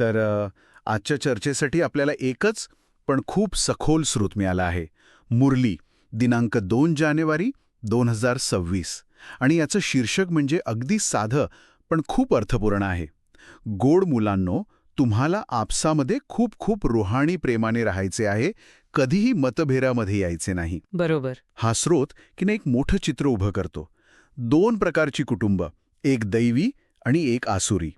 तर आजच्या चर्चेसाठी आपल्याला एकच पण खूप सखोल स्रोत मिळाला आहे. मुरली दिनांक दोन जानेवारी दोन हजार सव्वीस. आणि याचं शीर्षक म्हणजे अगदी साधं पण खूप अर्थपूर्ण आहे. गोड मुलांनो तुम्हाला आपसामध्ये खूप खूप रुहाणी प्रेमाने राहायचे आहे कधीही मतभेरामध्ये यायचे नाही. बरोबर. हा स्रोत की नाही एक मोठं चित्र उभं करतो. दोन प्रकारची कुटुंब एक दैवी आणि एक आसुरी.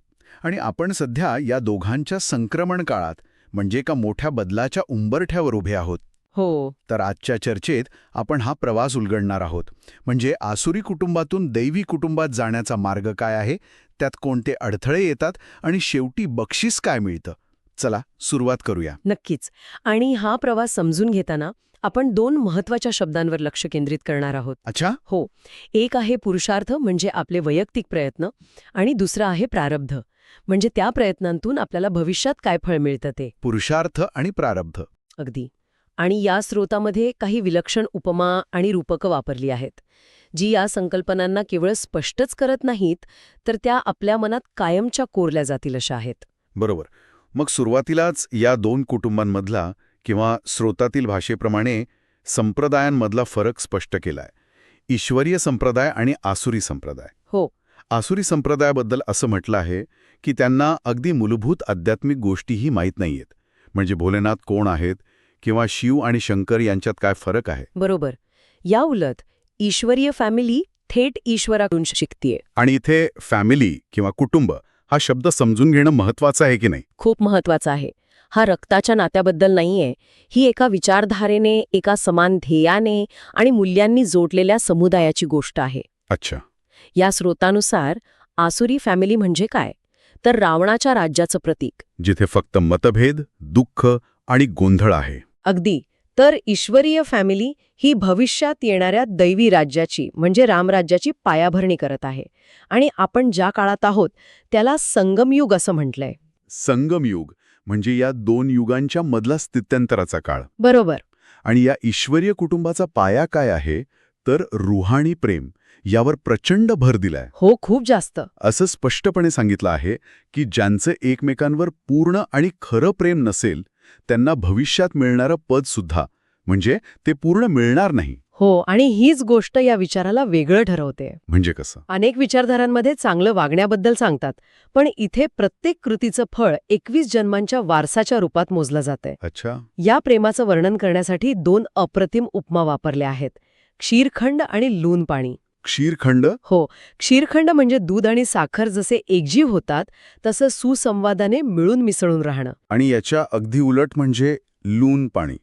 आणि आपण सध्या या दोघांच्या संक्रमण काळात म्हणजे का मोठ्या बदलाच्या उंबरठ्यावर उभे आहोत. हो. तर आजच्या चर्चेत आपण हा प्रवास उलगडणार आहोत. म्हणजे आसुरी कुटुंबातून दैवी कुटुंबात जाण्याचा मार्ग काय आहे? त्यात कोणते अडथळे येतात? आणि शेवटी बक्षीस काय मिळतं? चला सुरुवात करूया. नक्कीच. आणि हा प्रवास समजून घेताना आपण दोन महत्त्वाच्या शब्दांवर लक्ष केंद्रित करणार आहोत. अच्छा. हो. एक आहे पुरुषार्थ म्हणजे आपले वैयक्तिक प्रयत्न आणि दुसरा आहे प्रारब्ध. म्हणजे त्या प्रयत्नांतून आपल्याला भविष्यात काय फळ मिळतं ते. पुरुषार्थ आणि प्रारब्ध. अगदी. आणि या स्रोतामध्ये काही विलक्षण उपमा आणि रूपकं वापरली आहेत. जी या संकल्पनांना केवळ स्पष्टच करत नाहीत तर त्या आपल्या मनात कायमच्या कोरल्या जातील अशा आहेत. बरोबर. मग सुरुवातीलाच या दोन कुटुंबांमधला किंवा स्रोतातील भाषेप्रमाणे संप्रदायांमधला फरक स्पष्ट केलाय. ईश्वरीय संप्रदाय आणि आसुरी संप्रदाय. हो. आसुरी संप्रदायाबद्दल असं म्हटलं आहे की त्यांना अगदी मूलभूत आध्यात्मिक गोष्टीही माहीत नाहीयेत. म्हणजे भोलेनाथ कोण आहेत किंवा शिव आणि शंकर यांच्यात काय फरक आहे? बरोबर. या उलट ईश्वरीय फॅमिली थेट ईश्वराकडून शिकतीये. आणि इथे फॅमिली किंवा कुटुंब हा शब्द समजून घेणं महत्वाचं आहे की नाही? खूप महत्त्वाचा आहे. हा रक्ताच्या नात्याबद्दल नाहीये. ही एका विचारधारेने एका समान ध्येयाने आणि मूल्यांनी जोडलेल्या समुदायाची गोष्ट आहे. अच्छा. या स्रोतानुसार आसुरी फॅमिली म्हणजे काय? तर रावणाच्या राज्याचं प्रतीक. जिथे फक्त मतभेद दुःख आणि गोंधळ आहे. अगदी. तर ईश्वरीय फॅमिली ही भविष्यात येणाऱ्या दैवी राज्याची म्हणजे रामराज्याची पायाभरणी करत आहे. आणि आपण ज्या काळात आहोत त्याला संगमयुग असं म्हटलंय. संगमयुग म्हणजे या दोन युगांच्या मधला स्थित्यंतराचा काळ. बरोबर. आणि या ईश्वरीय कुटुंबाचा पाया काय आहे? तर रुहाणी प्रेम. यावर प्रचंड भर दिलाय. हो खूप जास्त. असं स्पष्टपणे सांगितलं आहे की ज्यांचं एकमेकांवर पूर्ण आणि खरं प्रेम नसेल त्यांना भविष्यात मिळणारं पद सुद्धा म्हणजे ते पूर्ण मिळणार नाही. हो आणि हीच गोष्ट या विचाराला वेगळं ठरवते. म्हणजे कसं? अनेक विचारधारांमध्ये चांगलं वागण्याबद्दल सांगतात पण इथे प्रत्येक कृतीचं फळ एकवीस जन्मांच्या वारसाच्या रूपात मोजलं जातंय. अच्छा. या प्रेमाचं वर्णन करण्यासाठी दोन अप्रतिम उपमा वापरल्या आहेत क्षीरखंड आणि लून पाणी. क्षीरखंड? हो क्षीरखंड म्हणजे दूध आणि साखर जसे एकजीव होतात तसं सुसंवादाने मिळून मिसळून राहणं. आणि याच्या अगदी उलट म्हणजे लून पाणी.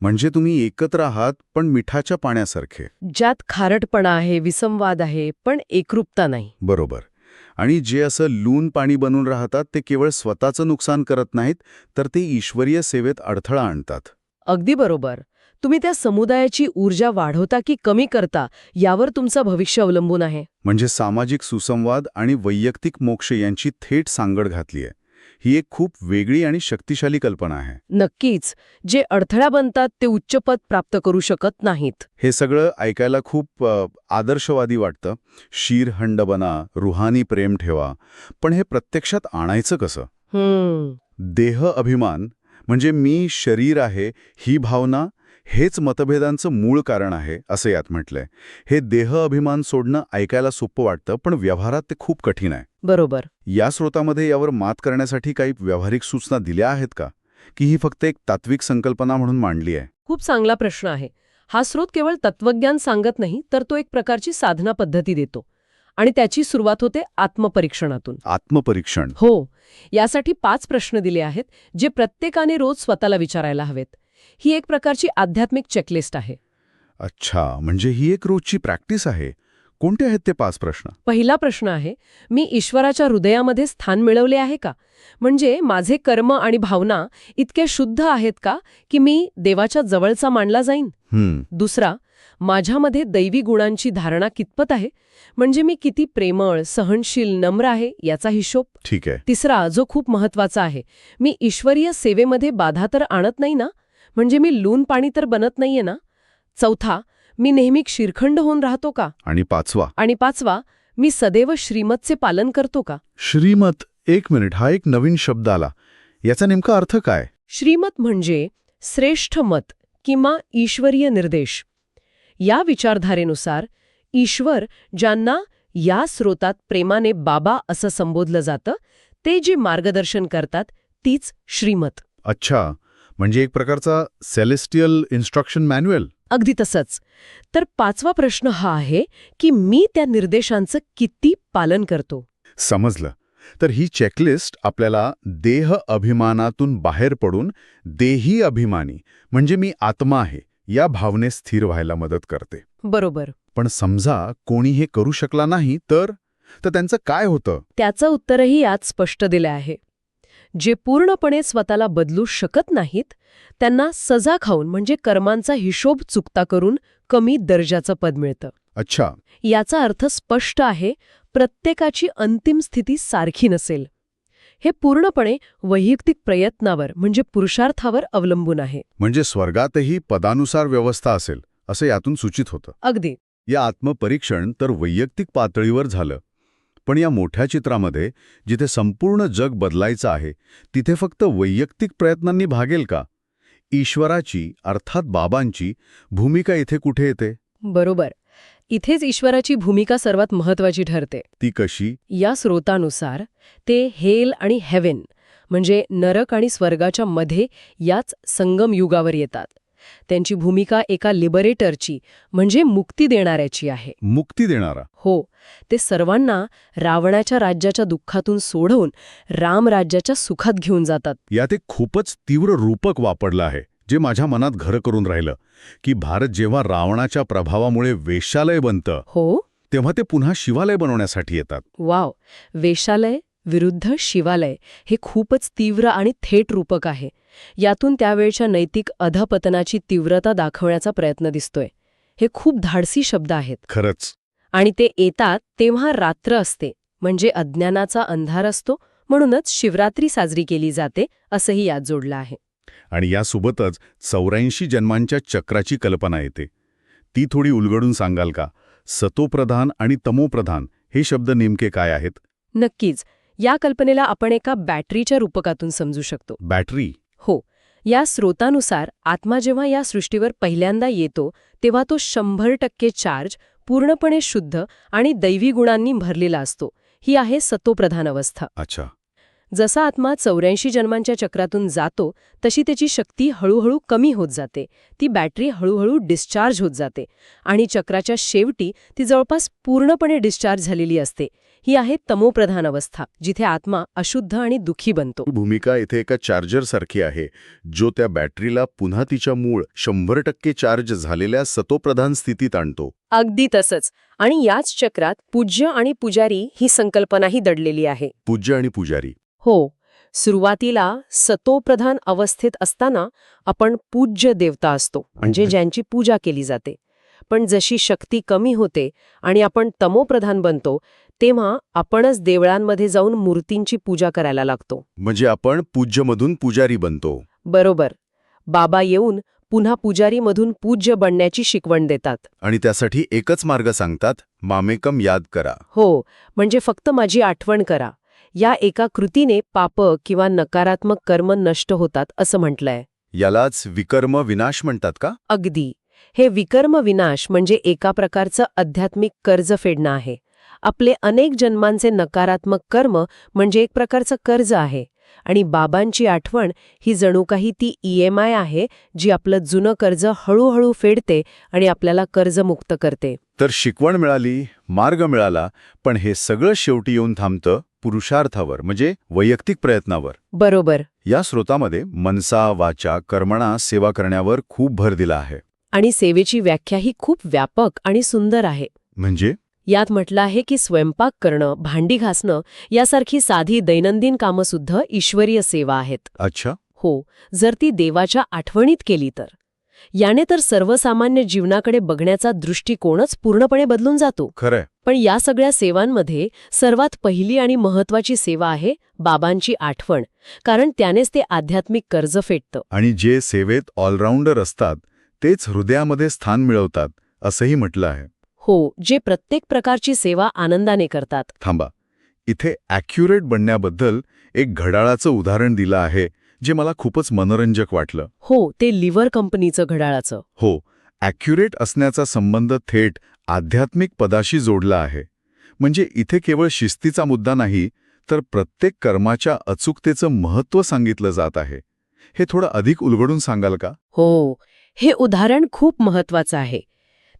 म्हणजे तुम्ही एकत्र आहात पण मिठाच्या पाण्यासारखे. ज्यात खारटपणा आहे विसंवाद आहे पण एकरूपता नाही. बरोबर. आणि जे असं लून पाणी बनून राहतात ते केवळ स्वतःचं नुकसान करत नाहीत तर ते ईश्वरीय सेवेत अडथळा आणतात. अगदी बरोबर. तुम्ही त्या समुदायाची ऊर्जा वाढवता की कमी करता यावर तुमचं भविष्य अवलंबून आहे. म्हणजे सामाजिक सुसंवाद आणि वैयक्तिक मोक्ष यांची थेट सांगड घातली आहे. ही एक खूप वेगळी आणि शक्तिशाली कल्पना आहे. नक्कीच जे अडथळा बनतात ते उच्च पद प्राप्त करू शकत नाहीत. हे सगळं ऐकायला खूप आदर्शवादी वाटतं. शीर हंड बना रुहानी प्रेम ठेवा. पण हे प्रत्यक्षात आणायचं कसं? देह अभिमान म्हणजे मी शरीर आहे ही भावना हेच मतभेदांचं मूळ कारण आहे असं यात म्हटलंय. हे देह अभिमान सोडणं ऐकायला सोपं वाटतं पण व्यवहारात ते खूप कठीण आहे. बरोबर. या स्रोतामध्ये यावर मात करण्यासाठी काही व्यावहारिक सूचना दिल्या आहेत का? की ही फक्त एक तात्विक संकल्पना म्हणून मांडली आहे? खूप चांगला प्रश्न आहे. हा स्रोत केवळ तत्वज्ञान सांगत नाही तर तो एक प्रकारची साधना पद्धती देतो. आणि त्याची सुरुवात होते आत्मपरीक्षणातून. आत्मपरीक्षण. हो. यासाठी पाच प्रश्न दिले आहेत जे प्रत्येकाने रोज स्वतःला विचारायला हवेत. ही एक प्रकारची आध्यात्मिक चेकलिस्ट आहे. अच्छा म्हणजे ही एक रोजची प्रॅक्टिस आहे. कोणते आहेत ते पाच प्रश्न? पहिला प्रश्न आहे मी ईश्वराच्या हृदयामध्ये स्थान मिळवले आहे का? म्हणजे माझे कर्म आणि भावना इतके शुद्ध आहेत का की मी देवाच्या जवळचा मानला जाईन? हम्म. दुसरा माझ्यामध्ये दैवी गुणांची धारणा कितपत आहे? म्हणजे मी किती प्रेमळ सहनशील नम्र आहे याचा हिशोब? ठीक आहे. तिसरा जो खूप महत्त्वाचा आहे मी ईश्वरीय सेवेमध्ये बाधा तर आणत नाही ना? म्हणजे मी लून पाणी तर बनत नाहीये ना? चौथा मी नेहमी शिरखंड होऊन राहतो का? आणि पाचवा. आणि पाचवा मी सदैव श्रीमतचे पालन करतो का? श्रीमत एक मिनिट हा एक नवीन शब्द आला. याचा नेमका अर्थ काय? श्रीमत म्हणजे श्रेष्ठ मत किंवा ईश्वरीय निर्देश. या विचारधारेनुसार ईश्वर ज्यांना या स्रोतात प्रेमाने बाबा असं संबोधलं जातं ते जे मार्गदर्शन करतात तीच श्रीमत. अच्छा. म्हणजे एक प्रकारचा सेलेस्टियल इन्स्ट्रक्शन मॅन्युअल अगदी तसंच. तर पाचवा प्रश्न हा आहे की मी त्या निर्देशांचं किती पालन करतो? समजलं. तर ही चेकलिस्ट आपल्याला देह अभिमानातून बाहेर पडून देही अभिमानी म्हणजे मी आत्मा आहे या भावनेत स्थिर व्हायला मदत करते. बरोबर. पण समजा कोणी हे करू शकला नाही तर? तर त्यांचं काय होतं? त्याचं उत्तरही यात स्पष्ट दिलं आहे. जे पूर्णपणे स्वतःला बदलू शकत नाहीत त्यांना सजा खाऊन म्हणजे कर्मांचा हिशोब चुकता करून कमी दर्जाचं पद मिळतं. अच्छा. याचा अर्थ स्पष्ट आहे प्रत्येकाची अंतिम स्थिती सारखी नसेल. हे पूर्णपणे वैयक्तिक प्रयत्नावर म्हणजे पुरुषार्थावर अवलंबून आहे. म्हणजे स्वर्गातही पदानुसार व्यवस्था असेल असं यातून सूचित होतं. अगदी. या आत्मपरीक्षण तर वैयक्तिक पातळीवर झालं. पण या मोठ्या चित्रामध्ये जिथे संपूर्ण जग बदलायचं आहे तिथे फक्त वैयक्तिक प्रयत्नांनी भागेल का? ईश्वराची अर्थात बाबांची भूमिका इथे कुठे येते? बरोबर. इथेच ईश्वराची भूमिका सर्वात महत्वाची ठरते. ती कशी? या स्रोतानुसार ते हेल आणि हेवन म्हणजे नरक आणि स्वर्गाच्या मध्ये याच संगम युगावर येतात. त्यांची भूमिका एका लिबरेटरची म्हणजे मुक्ती देणाऱ्याची आहे. मुक्ती देणारा. हो ते सर्वांना रावणाच्या राज्याच्या दुःखातून सोडवून रामराज्याच्या सुखात घेऊन जातात. यात एक खूपच तीव्र रूपक वापरलं आहे जे माझ्या मनात घर करून राहिलं की भारत जेव्हा रावणाच्या प्रभावामुळे वेश्यालय बनतं हो? तेव्हा ते पुन्हा शिवालय बनवण्यासाठी येतात. वाव! वेशालय विरुद्ध शिवालय हे खूपच तीव्र आणि थेट रूपक आहे. यातून त्यावेळच्या नैतिक अधपतनाची तीव्रता दाखवण्याचा प्रयत्न दिसतोय. हे खूप धाडसी शब्द आहेत. खरंच. आणि ते येतात तेव्हा रात्र असते म्हणजे अज्ञानाचा अंधार असतो म्हणूनच शिवरात्री साजरी केली जाते असंही यात जोडलं आहे. आणि यासोबतच चौऱ्याऐंशी जन्मांच्या चक्राची कल्पना येते. ती थोडी उलगडून सांगाल का? सतोप्रधान आणि तमोप्रधान हे शब्द नेमके काय आहेत? नक्कीच. या कल्पनेला आपण एका बॅटरीच्या रूपकातून समजू शकतो. बॅटरी? या स्रोतानुसार आत्मा जेव्हा या सृष्टीवर पहिल्यांदा येतो तेव्हा तो शंभर टक्के चार्ज पूर्णपणे शुद्ध आणि दैवी गुणांनी भरलेला असतो. ही आहे सतोप्रधान अवस्था. अच्छा. जसा आत्मा चौऱ्याऐंशी जन्मांच्या चक्रातून जातो तशी त्याची शक्ती हळूहळू कमी होत जाते. ती बॅटरी हळूहळू डिस्चार्ज होत जाते आणि चक्राच्या शेवटी ती जवळपास पूर्णपणे डिस्चार्ज झालेली असते. ही आहे तमोप्रधान अवस्था जिथे आत्मा अशुद्ध आणि दुःखी बनतो. भूमिका इथे एका चार्जर सारखी आहे जो त्या बॅटरीला पुन्हा तिच्या मूळ शंभर टक्के चार्ज झालेल्या सतोप्रधान स्थितीत आणतो. अगदी तसंच. आणि याच चक्रात पूज्य आणि पुजारी ही संकल्पनाही दडलेली आहे. पूज्य आणि पुजारी. हो सुरुवातीला सतोप्रधान अवस्थेत असताना आपण पूज्य देवता असतो म्हणजे ज्यांची पूजा केली जाते. पण जशी शक्ती कमी होते आणि आपण तमोप्रधान बनतो तेव्हा आपणच देवळांमध्ये जाऊन मूर्तींची पूजा करायला लागतो. म्हणजे आपण पूज्यमधून पुजारी बनतो. बरोबर. बाबा येऊन पुन्हा पुजारीमधून पूज्य बनण्याची शिकवण देतात. आणि त्यासाठी एकच मार्ग सांगतात मामेकम याद करा. हो म्हणजे फक्त माझी आठवण करा. या एका कृतीने पाप किंवा नकारात्मक कर्म नष्ट होतात असं म्हटलंय. यालाच विकर्म विनाश म्हणतात का? अगदी. हे विकर्म विनाश म्हणजे एका प्रकारचं आध्यात्मिक कर्ज फेडणं आहे. आपले अनेक जन्मांचे नकारात्मक कर्म म्हणजे एक प्रकारचं कर्ज आहे. आणि बाबांची आठवण ही जणू काही ती ई एम आय आहे जी आपलं जुनं कर्ज हळूहळू फेडते आणि आपल्याला कर्जमुक्त करते. तर शिकवण मिळाली मार्ग मिळाला पण हे सगळं शेवटी येऊन थांबतं पुरुषार्थावर म्हणजे वैयक्तिक प्रयत्नावर. बरोबर. या स्रोतामध्ये मनसा वाचा कर्मणा सेवा करण्यावर खूप भर दिला आहे. आणि सेवेची व्याख्या ही खूप व्यापक आणि सुंदर आहे. म्हणजे? यात म्हटलं आहे की स्वयंपाक करणं भांडी घासणं यासारखी साधी दैनंदिन कामंसुद्धा ईश्वरीय सेवा आहेत. अच्छा. हो जर ती देवाच्या आठवणीत केली तर. याने तर सर्वसामान्य जीवनाकडे बघण्याचा दृष्टिकोनच पूर्णपणे बदलून जातो. खरंय. पण या सगळ्या सेवांमध्ये सर्वात पहिली आणि महत्वाची सेवा आहे बाबांची आठवण कारण त्यानेच ते आध्यात्मिक कर्ज फेडतं. आणि जे सेवेत ऑलराऊंडर असतात तेच हृदयामध्ये स्थान मिळवतात असंही म्हटलं आहे. हो जे प्रत्येक प्रकारची सेवा आनंदाने करतात. थांबा. इथे ॲक्युरेट बनण्याबद्दल एक घड्याळाचं उदाहरण दिलं आहे जे मला खूपच मनोरंजक वाटलं. हो ते लिव्हर कंपनीचं घड्याळाचं. हो ॲक्युरेट असण्याचा संबंध थेट आध्यात्मिक पदाशी जोडला आहे. म्हणजे इथे केवळ शिस्तीचा मुद्दा नाही तर प्रत्येक कर्माच्या अचूकतेचं महत्त्व सांगितलं जात आहे. हे थोडं अधिक उलगडून सांगाल का? हो हे उदाहरण खूप महत्वाचं आहे.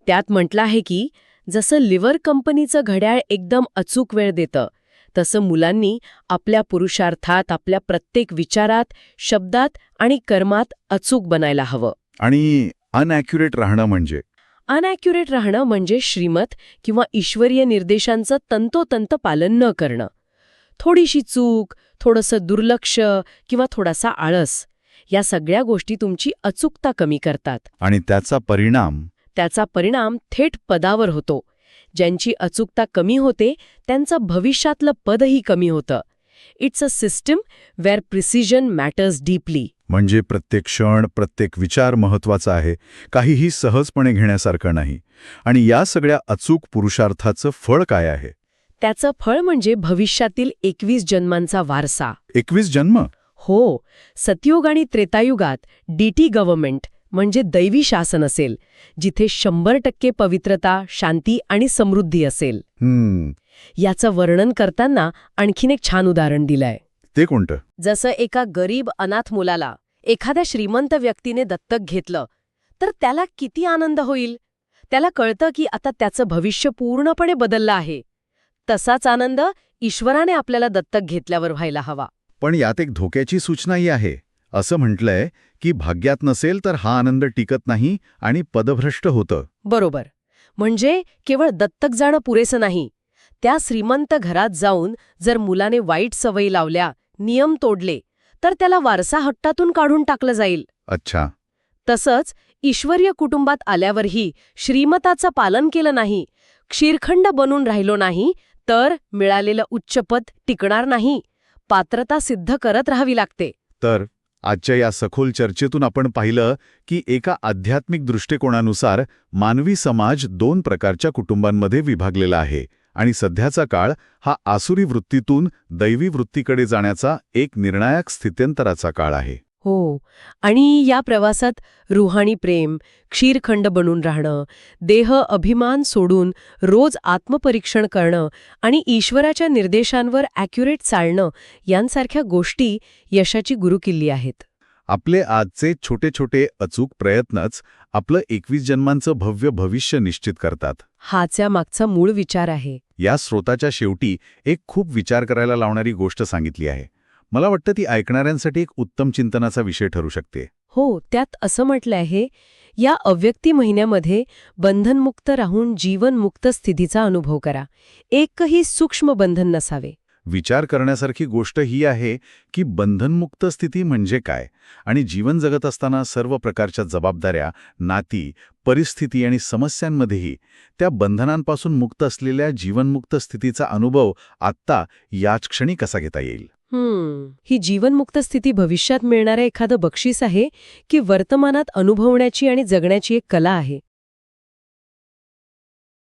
त्यात म्हटलं आहे की जसं लिव्हर कंपनीचं घड्याळ एकदम अचूक वेळ देतं तसं मुलांनी आपल्या पुरुषार्थात आपल्या प्रत्येक विचारात शब्दात आणि कर्मात अचूक बनायला हवं. आणि अनॲक्युरेट राहणं म्हणजे? अनॲक्युरेट राहणं म्हणजे श्रीमत किंवा ईश्वरीय निर्देशांचं तंतोतंत पालन न करणं. थोडीशी चूक थोडंसं दुर्लक्ष किंवा थोडासा आळस या सगळ्या गोष्टी तुमची अचूकता कमी करतात. आणि त्याचा परिणाम? त्याचा परिणाम थेट पदावर होतो. ज्यांची अचूकता कमी होते त्यांचं भविष्यातलं पदही कमी होतं. It's a system where precision matters deeply म्हणजे प्रत्येक क्षण प्रत्येक विचार महत्त्वाचा आहे काहीही सहजपणे घेण्यासारखं नाही. आणि या सगळ्या अचूक पुरुषार्थाचं फळ काय आहे? त्याचं फळ म्हणजे भविष्यातील एकवीस जन्मांचा वारसा. एकवीस जन्म? हो. सतयुग आणि त्रेतायुगात डीटी गव्हर्नमेंट म्हणजे दैवी शासन असेल जिथे शंभर टक्के पवित्रता शांती आणि समृद्धी असेल. याचं वर्णन करताना आणखीन एक छान उदाहरण दिलंय. ते कोणतं? जसं एका गरीब अनाथ मुलाला एखाद्या श्रीमंत व्यक्तीने दत्तक घेतलं तर त्याला किती आनंद होईल? त्याला कळतं की आता त्याचं भविष्य पूर्णपणे बदललं आहे. तसाच आनंद ईश्वराने आपल्याला दत्तक घेतल्यावर व्हायला हवा. पण यात एक धोक्याची सूचनाही आहे. असं म्हटलंय की भाग्यात नसेल तर हा आनंद टिकत नाही आणि पदभ्रष्ट होतं. बरोबर. म्हणजे केवळ दत्तक जाणं पुरेसं नाही. त्या श्रीमंत घरात जाऊन जर मुलाने वाईट सवयी लावल्या नियम तोडले तर त्याला वारसा हट्टातून काढून टाकलं जाईल. अच्छा. तसंच ईश्वरीय कुटुंबात आल्यावरही श्रीमताचं पालन केलं नाही क्षीरखंड बनून राहिलो नाही तर मिळालेलं उच्चपद टिकणार नाही. पात्रता सिद्ध करत राहावी लागते. तर? आजच्या या सखोल चर्चेतून आपण पाहिलं की एका आध्यात्मिक दृष्टिकोनानुसार मानवी समाज दोन प्रकारच्या कुटुंबांमध्ये विभागलेला आहे आणि सध्याचा काळ हा आसुरी वृत्तीतून दैवी वृत्तीकडे जाण्याचा एक निर्णायक स्थित्यंतराचा काळ आहे. हो. आणि या प्रवासात रुहाणी प्रेम क्षीरखंड बनून राहणं देह अभिमान सोडून रोज आत्मपरीक्षण करणं आणि ईश्वराच्या निर्देशांवर ॲक्युरेट चालणं यांसारख्या गोष्टी यशाची गुरुकिल्ली आहेत. आपले आजचे छोटे छोटे अचूक प्रयत्नच आपलं एकवीस जन्मांचं भव्य भविष्य निश्चित करतात. हाच्या मागचा मूळ विचार आहे. या स्रोताच्या शेवटी एक खूप विचार करायला लावणारी गोष्ट सांगितली आहे. मला वाटतं ती ऐकणाऱ्यांसाठी एक उत्तम चिंतनाचा विषय ठरू शकते. हो त्यात असं म्हटलं आहे या अव्यक्ती महिन्यामध्ये बंधनमुक्त राहून जीवनमुक्त स्थितीचा अनुभव करा. एकही सूक्ष्म बंधन नसावे. विचार करण्यासारखी गोष्ट ही आहे की बंधनमुक्त स्थिती म्हणजे काय? आणि जीवन जगत असताना सर्व प्रकारच्या जबाबदाऱ्या नाती परिस्थिती आणि समस्यांमध्येही त्या बंधनांपासून मुक्त असलेल्या जीवनमुक्त स्थितीचा अनुभव आत्ता याच क्षणी कसा घेता येईल? ही जीवनमुक्त स्थिती भविष्यात मिळणारं एखादं बक्षीस आहे की वर्तमानात अनुभवण्याची आणि जगण्याची एक कला आहे.